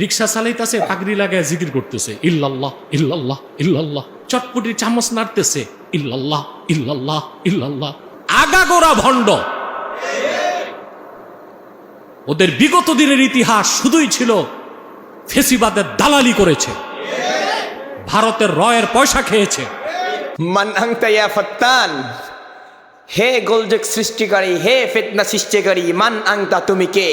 রিক্সা চালাইতেছে, পাগড়ি লাগায় জিকির করতেছে। ইল্লাল্লাহ ইল্লাল্লাহ ইল্লাল্লাহ। চটপটি চামচ নাড়তেছে। ইল্লাল্লাহ ইল্লাল্লাহ ইল্লাল্লাহ। আগাগোড়া ভণ্ড। ওদের বিগত দিনের ইতিহাস শুধুই ছিল ফেসিবাদের দালালি করেছে। ভারতের রয়ের পয়সা খেয়েছে। মান আংতা ইয়া ফাত্তান হে গোলযোগ সৃষ্টিকারী, হে ফেতনা সৃষ্টিকারী, মান আংতা তুমি কে?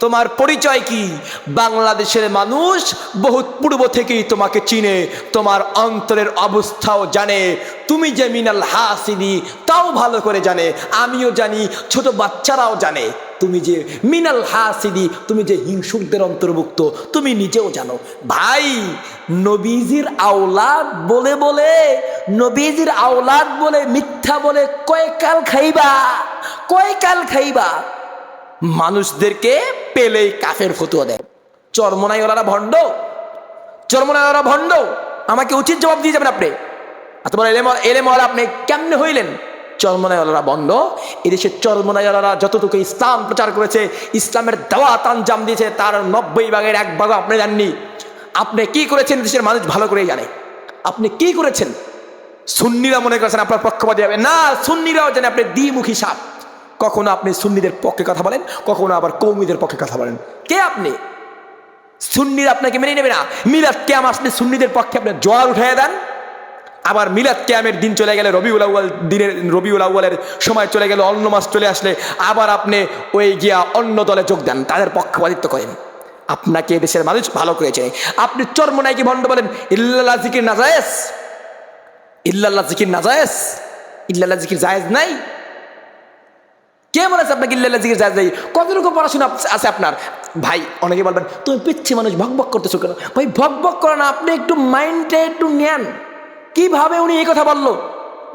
তোমার পরিচয় কি? বাংলাদেশের মানুষ বহুত পূর্ব থেকেই তোমাকে চিনে, তোমার অন্তরের অবস্থাও জানে তুমি যে মিনাল হাসিদি তাও ভালো করে জানে, আমিও জানি, ছোট বাচ্চারাও জানে। তুমি যে মিনাল হাসিদি তুমি যে হিংসুকদের অন্তর্ভুক্ত, তুমি নিজেও জানো। ভাই, নবীজির আওলাদ বলে বলে, নবীজির আওলাদ বলে মিথ্যা বলে কয়কাল খাইবা? কয়কাল খাইবা? মানুষদেরকে পেলেই কাফের ফতুয়া দেয়। চরমনাই ওরা ভণ্ড। চরমনাই ওরা ভণ্ড। আমাকে উচিত জবাব দিয়ে যাবেন আপনি। বড় এলেম এলেম আপনি কেমনে হইলেন? চরমনাইওয়ালারা বন্ধ। এদেশের চরমনাইওয়ালারা যতটুকু ইসলাম প্রচার করেছে, ইসলামের দাওয়াত আঞ্জাম দিয়েছে, তার নব্বই ভাগের এক ভাগ আপনি জাননি আপনি কি করেছেন দেশের মানুষ ভালো করেই জানে। আপনি কি করেছেন? সুন্নিরা মনে করেছেন আপনার পক্ষপাতী হবে। না, সুন্নিরাও জানে আপনি দ্বিমুখী সাপ। কখনো আপনি সুন্নিদের পক্ষে কথা বলেন, কখনো আবার কৌমিদের পক্ষে কথা বলেন। কে আপনি? সুন্নিরা আপনাকে মেনে নেবে না। মিলাদ ক্যাম আসলে সুন্নিদের পক্ষে আপনি জোয়ার উঠে দেন। আবার মিলাদ ক্যামের দিন চলে গেলে, রবিউল আউ্য়াল দিনের, রবিউল আউ্য়ালের সময় চলে গেলে অন্য মাস চলে আসলে আবার আপনি ওই গিয়া অন্য দলে যোগ দেন, তাদের পক্ষপাতিত্ব করেন। আপনাকে দেশের মানুষ ভালো করেছে আপনি চর্মনাইকে ভণ্ড বলেন, ইল্লাল্লাহ জিকির নাজায়েজ ইল্লাল্লাহ জিকির নাজায়েজ ইল্লাল্লাহ জিকির জায়েজ নাই? কে বলেছে আপনাকে ইল্লাল্লাহ জিকির জায়েজ নাই? কতটুকু পড়াশোনা আছে আপনার? ভাই, অনেকে বলবেন, তুমি পিচ্ছি মানুষ ভক ভক করতেছো কেন? ভাই ভক ভক করো না, আপনি একটু মাইন্ডে একটু নেন। কীভাবে উনি এই কথা বলল?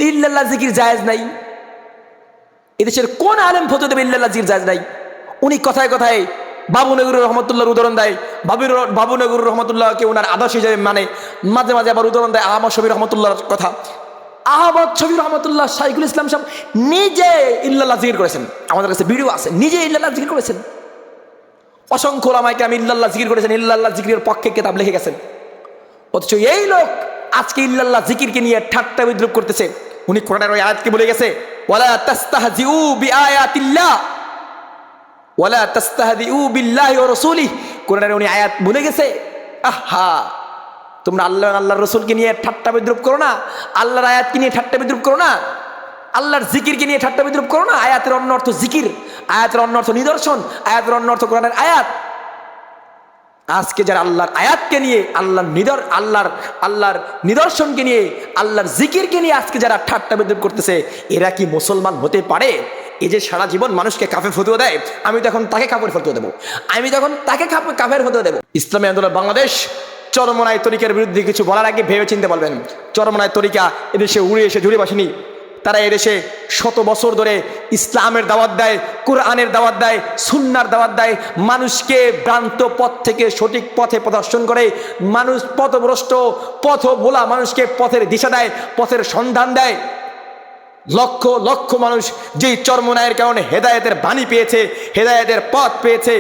ইল্লাল্লাহ জিকির জায়েজ নাই। এদেশের কোন আলেম ফতো দেবে ইল্লাল্লাহ জিকির জায়েজ নাই। উনি কথায় কথায় বাবু নগরুর রহমতুল্লাহর উদাহরণ দেয়। বাবুর বাবু নগরুর রহমতুল্লাহকে ওনার আদর্শ হিসেবে মানে মাঝে মাঝে আবার উদাহরণ দেয় আহমদ শবীর রহমতুল্লাহর কথা। আহমদ শবীর রহমতুল্লাহ শাইকুল ইসলাম সাহেব নিজে ইল্লাল্লাহ জিকির করেছেন। আমাদের কাছে ভিডিও আছে, নিজে ইল্লাল্লাহ জিকির করেছেন। অসংখ্য ওলামাইকে আমি ইল্লাল্লাহ জিকির করেছেন, ইল্লাল্লাহ জিকিরের পক্ষে কেতাব লিখে গেছেন। অথচ এই লোক আজকে ইল্লাল্লাহ জিকিরকে নিয়ে ঠাট্টা বিদ্রুপ করতেছে। উনি কোরআনের ওই আয়াতকে বলে গেছে। ওয়ালা তাস্তাহজিউ বিআয়াতিল্লাহ। ওয়ালা তাস্তাহদিউ বিল্লাহি ওয়া রাসূলিহি। কোরআনের উনি আয়াত ভুলে গেছে। আহা! তোমরা আল্লাহ আল্লাহর রসুলকে নিয়ে ঠাট্টা বিদ্রুপ করো না। আল্লাহর আয়াতকে নিয়ে ঠাট্টা বিদ্রুপ করো না। আল্লাহর জিকিরকে নিয়ে ঠাট্টা বিদ্রুপ করো না। আয়াতের অন্য অর্থ জিকির। আয়াতের অন্য অর্থ নিদর্শন। আয়াতের অন্য অর্থ কোরআনের আয়াত। আজকে যারা আল্লাহর আয়াতকে নিয়ে, আল্লাহর নিদর, আল্লাহর আল্লাহর নিদর্শনকে নিয়ে, আল্লাহর জিকিরকে নিয়ে আজকে যারা ঠাট্টা বিদ্রুপ করতেছে, এরা কি মুসলমান হতে পারে? এই যে সারা জীবন মানুষকে কাফে ফতুয়া দেয়, আমি তখন তাকে কাপড় ফতুয়া দেবো। আমি তখন তাকে কাফের ফতুয়া দেবো। ইসলামী আন্দোলন বাংলাদেশ চরমনায় তরিকার বিরুদ্ধে কিছু বলার আগে ভেবে চিনতে বলবেন চরমনায় তরিকা এদেশে উড়ে এসে ঝুড়ে বাসিনি তারা এদেশে শত বছর ধরে ইসলামের দাওয়াত দেয়, কোরআনের দাওয়াত দেয়, সুন্নার দাওয়াত দেয়। মানুষকে ভ্রান্ত পথ থেকে সঠিক পথে প্রদর্শন করে। মানুষ পথভ্রষ্ট পথ ভোলা মানুষকে পথের দিশা দেয়, পথের সন্ধান দেয়। লক্ষ লক্ষ মানুষ যেই চর্মনায়ের কারণে হেদায়েতের বাণী পেয়েছে, হেদায়েতের পথ পেয়েছে,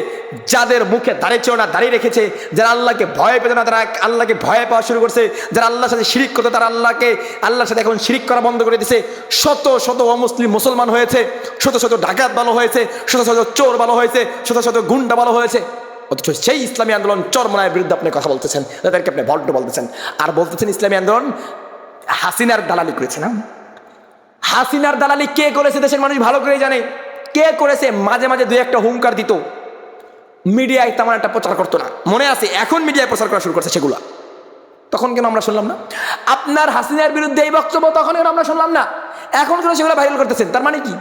যাদের মুখে দাঁড়িয়ে ছিল না দাঁড়িয়ে রেখেছে, যারা আল্লাহকে ভয় পেত না, তারা আল্লাহকে ভয় পাওয়া শুরু করছে, যারা আল্লাহর সাথে শিরিক করতো, তারা আল্লাহকে, আল্লাহর সাথে এখন শিরিক করা বন্ধ করে দিয়েছে শত শত অমুসলিম মুসলমান হয়েছে, শত শত ডাকাত ভালো হয়েছে, শত শত চোর ভালো হয়েছে, শত শত গুন্ডা ভালো হয়েছে। অথচ সেই ইসলামী আন্দোলন চরমনায়ের বিরুদ্ধে আপনি কথা বলতেছেন, তাদেরকে আপনি ভল্ট বলতেছেন। আর বলতেছেন ইসলামী আন্দোলন হাসিনার দালালি করেছে না? হাসিনার দালালি কে করেছে দেশের মানুষ ভালো করে জানে। কে করেছে মাঝে মাঝে দুই একটা হুঙ্কার দিত। মিডিয়ায় তেমন একটা প্রচার করতো না। মনে আছে, এখন মিডিয়ায় প্রচার করা শুরু করছে সেগুলো। তখন কেন আমরা শুনলাম না? আপনার হাসিনার বিরুদ্ধে এই বক্তব্য তখন কেন আমরা শুনলাম না? এখন কেন সেগুলো ভাইরাল করতেছেন? তার মানে কি?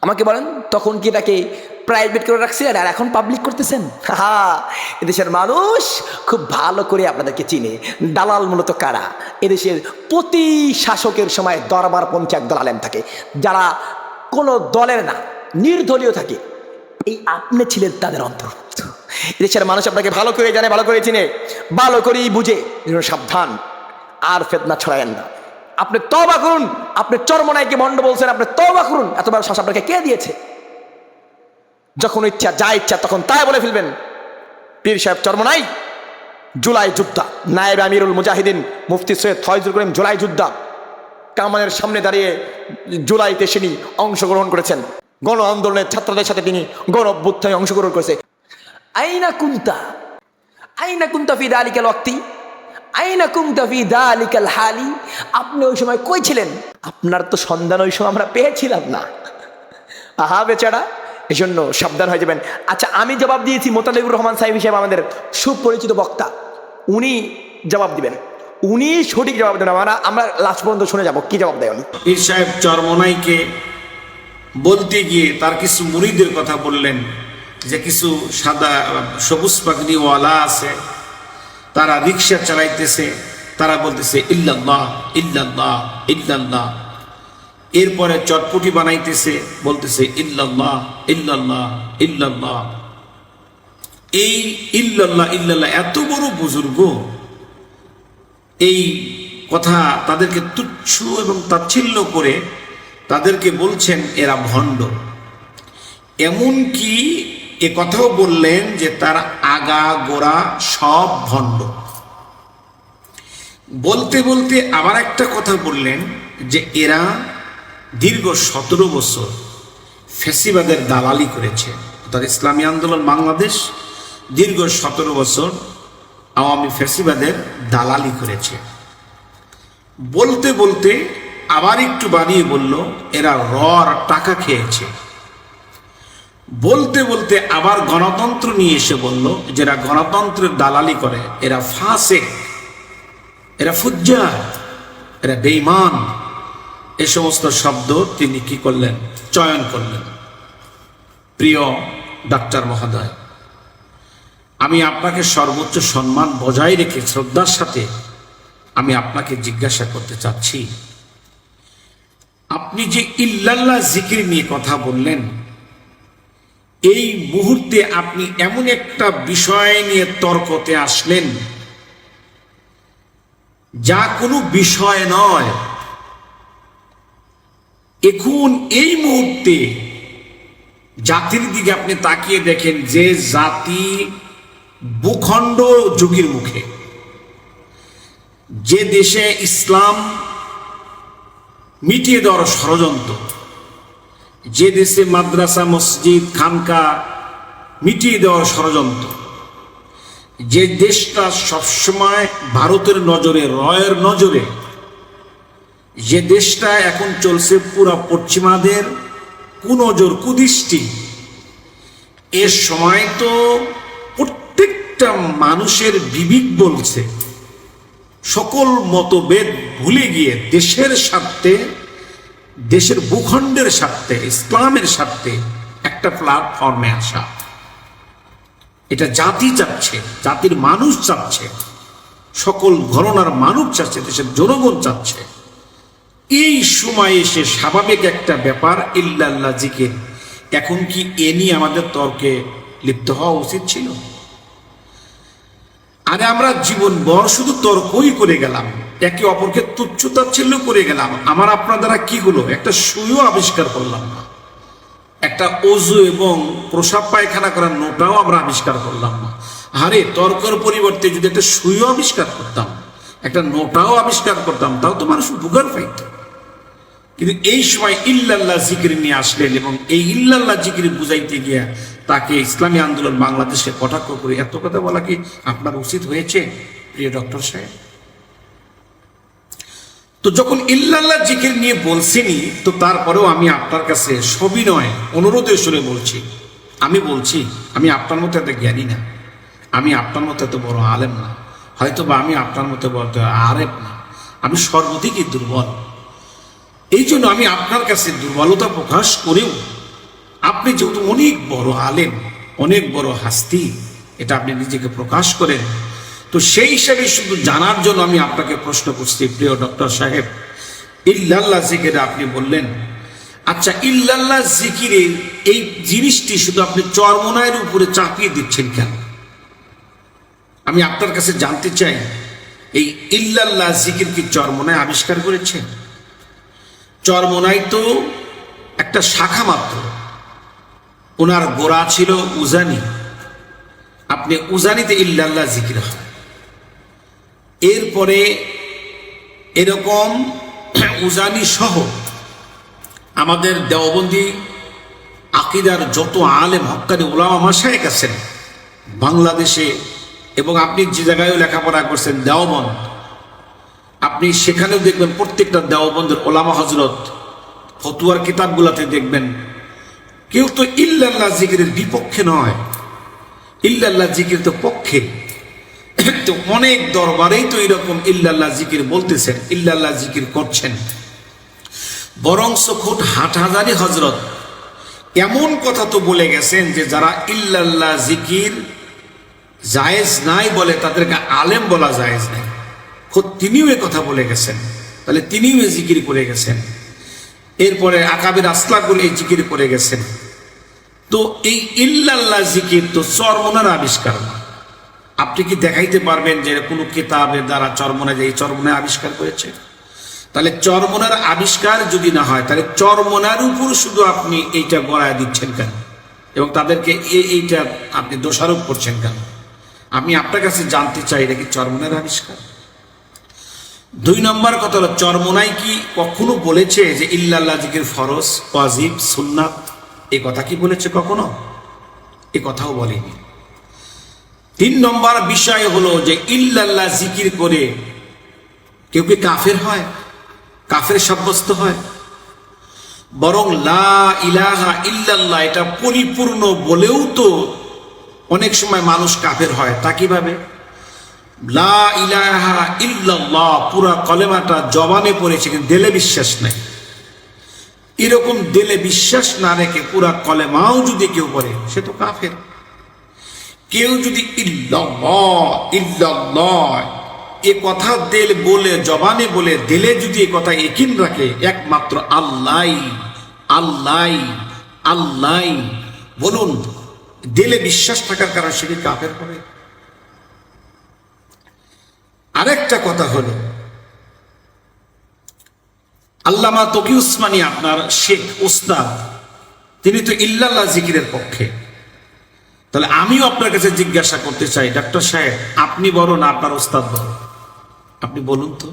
আমাকে বলেন, তখন কি এটাকে প্রাইভেট করে রাখছিলেন আর এখন পাবলিক করতেছেন? হা এদেশের মানুষ খুব ভালো করে আপনাদেরকে চিনে। দালাল মূলত কারা? এদেশের প্রতি শাসকের সময় দরবার পঞ্চে এক দল আলেম থাকে। যারা কোনো দলের না, নির্দলীয় থাকে। এই আপনি ছিলেন তাদের অন্তর্ভুক্ত। এদেশের মানুষ আপনাকে ভালো করে জানে, ভালো করে চিনে। ভালো করেই বুঝে। সাবধান। আর ফেতনা ছড়ায়েন না। আপনি তবা করুন। আপনি চরমনাইকে মন্ড বলছেন, আপনি তবা করুন। এতবার শ্বাস আপনাকে কে দিয়েছে? যখন ইচ্ছা, যা ইচ্ছা, তখন তাই বলে ফেলবেন। পীর সাহেব চরমনাই, জুলাই যোদ্ধা। নায়েব আমিরুল মুজাহিদিন, মুফতি সৈয়দ ফয়জুল করিম, জুলাই যোদ্ধা। কামানের সামনে দাঁড়িয়ে জুলাইতে তিনি অংশগ্রহণ করেছেন। গণ আন্দোলনের ছাত্রদের সাথে তিনি গণ অভ্যুত্থানে অংশগ্রহণ করেছে। আইনা কুন্তা? আইনা কুন্তা ফি দালিকাল ওয়াক্তি? আইনা কুন্তা ফি দালিকাল হালি? আপনি ওই সময় কই ছিলেন? আপনার তো সন্ধান ওই সময় আমরা পেয়েছিলাম না। আহা বেচারা। এই জন্য সাবধান হয়ে যাবেন। আচ্ছা আমি জবাব দিয়েছি মোতালিবুর রহমান সাহেব হিসেবে আমাদের সুপরিচিত বক্তা। উনি জবাব দিবেন। উনি সঠিক জবাব দেন আমরা আমরা লাস্ট পর্যন্ত শুনে যাব। কি জবাব দেয় উনি? পীর সাহেব চরমনাইকে বলতে গিয়ে তার কিছু মুড়িদের কথা বললেন, যে কিছু সাদা, সবুজ পাগড়িওয়ালা আছে, তারা রিক্সা চালাইতেছে, তারা বলতেছে, ইল্লাল্লাহ ইল্লাল্লাহ ইল্লাল্লাহ। এরপরে চটপটি বানাইতেছে, বলতেছে, ইল্লাল্লাহ ইল্লাল্লাহ ইল্লাল্লাহ। এই ইল্লাল্লাহ ইল্লাল্লাহ এত বড় বুজুর্গ, এই কথা তাদেরকে তুচ্ছ এবং তাচ্ছিল্য করে তাদেরকে বলছেন, এরা ভণ্ড। এমনকি এ কথাও বললেন যে, তার আগা, গোড়া সব ভণ্ড। বলতে বলতে আবার একটা কথা বললেন যে, এরা দীর্ঘ সতেরো বছর ফেসিবাদের দালালি করেছে। অর্থাৎ ইসলামী আন্দোলন বাংলাদেশ, দীর্ঘ সতেরো বছর আওয়ামী ফেসিবাদের দালালি করেছে। বলতে বলতে আবার একটু বাড়িয়ে বলল, এরা রর টাকা খেয়েছে। বলতে বলতে আবার গণতন্ত্র নিয়ে এসে বলল, যারা গণতন্ত্রের দালালি করে, এরা ফাঁসে এরা ফুজ্জার, এরা বেইমান এ সমস্ত শব্দ তিনি কি করলেন? চয়ন করলেন। প্রিয় ডাক্তার মহোদয়, আমি আপনাকে সর্বোচ্চ সম্মান বজায় রেখে শ্রদ্ধার সাথে আমি আপনাকে জিজ্ঞাসা করতে চাচ্ছি। আপনি যে ইল্লাল্লাহ জিকির নিয়ে কথা বললেন, এই মুহূর্তে আপনি এমন একটা বিষয় নিয়ে তর্কতে আসলেন, যা কোনো বিষয় নয়। এখন এই মুহূর্তে জাতির দিকে আপনি তাকিয়ে দেখেন যে জাতি ভূখণ্ড যুগের মুখে। যে দেশে ইসলাম মিটিয়ে দেওয়ার ষড়যন্ত্র, যে দেশে মাদ্রাসা, মসজিদ, খানকা মিটিয়ে দেওয়ার ষড়যন্ত্র, যে দেশটা সবসময় ভারতের নজরে, রয়ের নজরে যে দেশটা এখন চলছে পুরা পশ্চিমাদের কুনজর কুদৃষ্টি। এর সময় তো প্রত্যেকটা মানুষের বিবেক বলছে, সকল মতভেদ ভুলে গিয়ে দেশের স্বার্থে, দেশের ভূখণ্ডের স্বার্থে, ইসলামের স্বার্থে একটা প্ল্যাটফর্মে আসা। এটা জাতি চাচ্ছে, জাতির মানুষ চাচ্ছে, সকল ঘরনার মানুষ চাচ্ছে, দেশের জনগণ চাচ্ছে। এই সময় এসে স্বাভাবিক একটা ব্যাপার ইল্লাল্লাহ জিকির। এখন কি এ নিয়ে আমাদের তর্কে লিপ্ত হওয়া উচিত ছিল? আরে আমরা জীবন বর শুধু তর্কই করে গেলাম। একে অপরকে তুচ্ছ তাচ্ছিল্য করে গেলাম। আমার আপনার দ্বারা কি হলো? একটা সুইও আবিষ্কার করলাম না। একটা অজু এবং প্রসাব পায়খানা করার নোটাও আমরা আবিষ্কার করলাম না। আরে তর্কর পরিবর্তে যদি একটা সুইও আবিষ্কার করতাম একটা নোটাও আবিষ্কার করতাম, তাও তো মানুষ উপকার পাইত কিন্তু এই সময় ইল্লাল্লাহ জিকির নিয়ে আসলেন এবং এই ইল্লাল্লাহ জিকির বুঝাইতে গিয়া তাকে ইসলামী আন্দোলন বাংলাদেশে কটাক্ষ করে এত কথা বলা কি আপনার উচিত হয়েছে, প্রিয় ডক্টর সাহেব? তো যখন ইল্লাল্লাহ জিকির নিয়ে বলছিনি, তো তারপরেও আমি আপনার কাছে সবিনয় অনুরোধে সুরে বলছি। আমি বলছি, আমি আপনার মতো এত জ্ঞানী না। আমি আপনার মতো এত বড় আলেম না। হয়তো বা আমি আপনার মতো বলতে আরেপ না। আমি সর্বদিকই দুর্বল। এই জন্য আমি আপনার কাছে দুর্বলতা প্রকাশ করেও আপনি যেহেতু অনেক বড় আলেম, অনেক বড় হাস্তি, এটা আপনি নিজেকে প্রকাশ করেন। তো সেই হিসাবে শুধু জানার জন্য আমি আপনাকে প্রশ্ন করছি, প্রিয় ডক্টর সাহেব। ইল্লাল্লাহ জিকিরে আপনি বললেন আচ্ছা ইল্লাল্লাহ জিকিরের এই জিনিসটি শুধু আপনি চরমনায়ের উপরে চাপিয়ে দিচ্ছেন কেন? আমি আপনার কাছে জানতে চাই, এই ইল্লাল্লাহ জিকির কি চরমনায় আবিষ্কার করেছেন চরমনাই তো একটা শাখা মাত্র। ওনার গোড়া ছিল উজানি। আপনি উজানিতে ইল্লাল্লাহ জিকির হয়। এরপরে এরকম উজানি সহ আমাদের দেওবন্দি আকিদার যত আলেম হকানি ওলামা মাসায়েক আছেন, বাংলাদেশে এবং আপনি যে জায়গায় লেখাপড়া করছেন, দেওবন্দ, আপনি সেখানেও দেখবেন প্রত্যেকটা দেওবন্দের ওলামা হজরত ফতুয়ার কিতাবগুলাতে দেখবেন, কেউ তো ইল্লাল্লাহ জিকিরের বিপক্ষে নয়। ইল্লাল্লাহ জিকির তো পক্ষে। তো অনেক দরবারেই তো এরকম ইল্লাল্লাহ জিকির বলতেছেন, ইল্লাল্লাহ জিকির করছেন। বরং খুট হাটহাজারি হজরত এমন কথা তো বলে গেছেন যে যারা ইল্লাল্লাহ জিকির জায়েজ নাই বলে তাদেরকে আলেম বলা জায়েজ নাই। খোদ তিনিও এ কথা বলে গেছেন। তাহলে তিনিও এ জিকির করে গেছেন। এরপরে আকাবের আসলাগুলো এই জিকির করে গেছেন। তো এই ইল্লাল্লাহ জিকির তো চরমনার আবিষ্কার আপনি কি দেখাইতে পারবেন যে কোনো কিতাবের দ্বারা চরমনা যে এই চরমনা আবিষ্কার করেছে তাহলে চরমনার আবিষ্কার যদি না হয়, তাহলে চরমনার উপর শুধু আপনি এইটা গড়ায় দিচ্ছেন কেন? এবং তাদেরকে এইটা আপনি দোষারোপ করছেন কেন? আমি আপনার কাছে জানতে চাই, এটা কি চরমনার আবিষ্কার? দুই নম্বর কথা হলো, চরমনাই কি কখনো বলেছে যে ইল্লাল্লাহ জিকির ফরজ, ওয়াজিব, সুন্নাত? এই কথা কি বলেছে কখনো? এ কথাও বলেনি। তিন নম্বর বিষয় হলো যে ইল্লাল্লাহ জিকির করে কেউ কি কাফের হয়? কাফের সাব্যস্ত হয়? বরং লা ইলাহা ইল্লাল্লাহ, এটা পরিপূর্ণ বলেও তো অনেক সময় মানুষ কাফের হয়, তা কীভাবে? লা ইলাহা পুরা কলেমাটা জবানে পড়েছে কিন্তু দেলে বিশ্বাস নাই। এরকম দেলে বিশ্বাস না রেখে পুরা কলেমাও যদি কেউ পড়ে, সে তো কাফের। কেউ যদি এ কথা দিল বলে, জবানে বলে, দিলে যদি এ কথা একিন রাখে, একমাত্র আল্লাহ আল্লাহ আল্লাহ, বলুন দিলে বিশ্বাস থাকার কারণে সে কি কাফের করে আরেকটা কথা হলো, আল্লামা তকি উসমানী আপনার শেখ, উস্তাদ, তিনি তো ইল্লাল্লাহ জিকিরের পক্ষে। তাহলে আমিও আপনার কাছে জিজ্ঞাসা করতে চাই, ডাক্তার সাহেব, আপনি বড় না, আপনার ওস্তাদ বড় আপনি বলুন তো।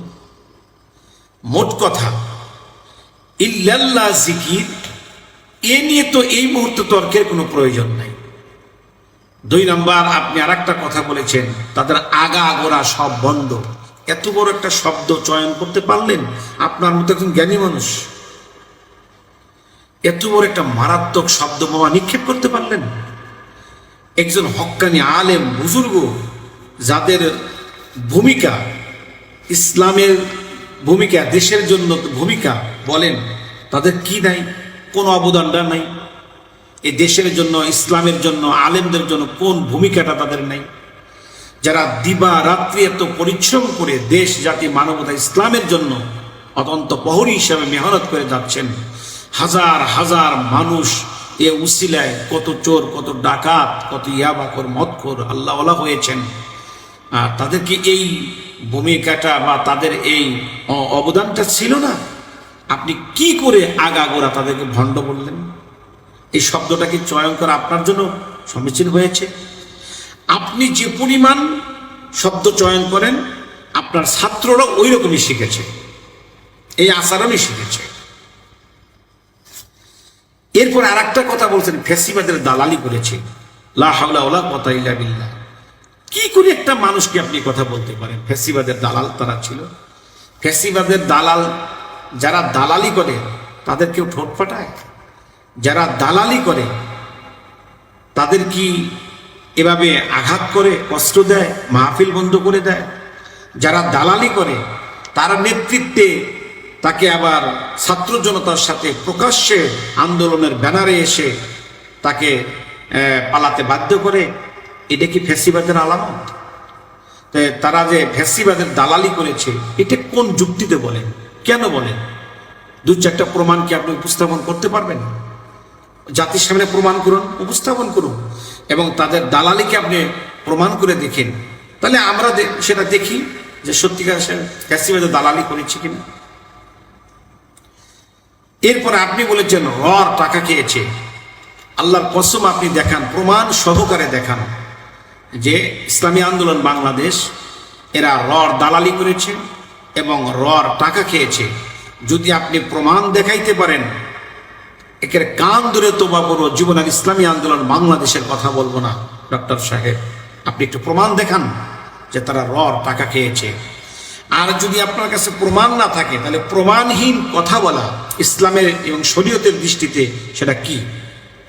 মোট কথা, ইল্লাল্লাহ জিকির, এ নিয়ে তো এই মুহূর্তে তর্কের কোনো প্রয়োজন নাই। দুই নাম্বার, আপনি আর কথা বলেছেন, তাদের আগা আগোড়া সব বন্ধ। এত বড় একটা শব্দ চয়ন করতে পারলেন? আপনার মতো একজন জ্ঞানী মানুষ। এত বড় একটা মারাত্মক শব্দ বোমা নিক্ষেপ করতে পারলেন? একজন হক্কানি আলেম বুজুর্গ, যাদের ভূমিকা, ইসলামের ভূমিকা, দেশের জন্য ভূমিকা বলেন, তাদের কি নাই? কোনো অবদানটা নাই? এই দেশের জন্য, ইসলামের জন্য, আলেমদের জন্য কোন ভূমিকাটা তাদের নেই? যারা দিবা রাত্রি এত পরিশ্রম করে দেশ, জাতি, মানবতা, ইসলামের জন্য অত্যন্ত প্রহরী হিসাবে মেহনত করে যাচ্ছেন, হাজার হাজার মানুষ এ উসিলায় কত চোর, কত ডাকাত, কত ইয়াবাকর মদখোর, আল্লাহওয়ালা হয়েছেন। আর তাদের কি এই ভূমিকাটা বা তাদের এই অবদানটা ছিল না? আপনি কি করে আগাগোড়া তাদেরকে ভণ্ড বললেন? এই শব্দটা কি চয়ন করা আপনার জন্য সমীচীন হয়েছে? আপনি যে পরিমাণ শব্দ চয়ন করেন, আপনার ছাত্ররা ওই রকমই শিখেছে। এই আচরণই শিখেছে। এরপর আর একটা কথা বলছেন, ফেসিবাদের দালালি করেছে। লা হাওলা ওয়ালা কুওয়াতা ইল্লা বিল্লাহ। কি করে একটা মানুষকে আপনি কথা বলতে পারেন? ফেসিবাদের দালাল তারা ছিল। ফেসিবাদের দালাল যারা দালালি করে, তাদের কেউ ঠোঁট ফাটায়? যারা দালালি করে, তাদের কি এভাবে আঘাত করে কষ্ট দেয়, মাহফিল বন্ধ করে দেয়? যারা দালালি করে, তার নেতৃত্বে তাকে আবার ছাত্র জনতার সাথে প্রকাশ্যে আন্দোলনের ব্যানারে এসে তাকে পালাতে বাধ্য করে। এটা কি ফ্যাসিবাদের আলামত? তারা যে ফ্যাসিবাদের দালালি করেছে, এটা কোন যুক্তিতে বলেন? কেন বলেন? দু চারটা প্রমাণ কি আপনি উপস্থাপন করতে পারবেন? জাতির সামনে প্রমাণ করুন, উপস্থাপন করুন এবং তাদের দালালিকে আপনি প্রমাণ করে দেখেন। তাহলে আমরা সেটা দেখি যে সত্যিকার সে দালালি করেছে কিনা। এরপরে আপনি বলেছেন রর টাকা খেয়েছে। আল্লাহর কসম আপনি দেখান, প্রমাণ সহকারে দেখান যে ইসলামী আন্দোলন বাংলাদেশ, এরা রর দালালি করেছে এবং রর টাকা খেয়েছে। যদি আপনি প্রমাণ দেখাইতে পারেন একের কান ধরে তোবা বড় জীবন আর ইসলামী আন্দোলন বাংলাদেশের কথা বলব না। ডক্টর সাহেব, আপনি একটু প্রমাণ দেখান যে তারা রর টাকা খেয়েছে। আর যদি আপনার কাছে প্রমাণ না থাকে, তাহলে প্রমাণহীন কথা বলা ইসলামের এবং শরীয়তের দৃষ্টিতে সেটা কি?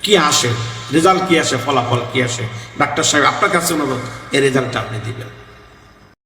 কি আসে? রেজাল্ট কি আসে? ফলাফল কি আসে? ডাক্তার সাহেব, আপনার কাছে অনুরোধ, এই রেজাল্টটা আপনি দিবেন।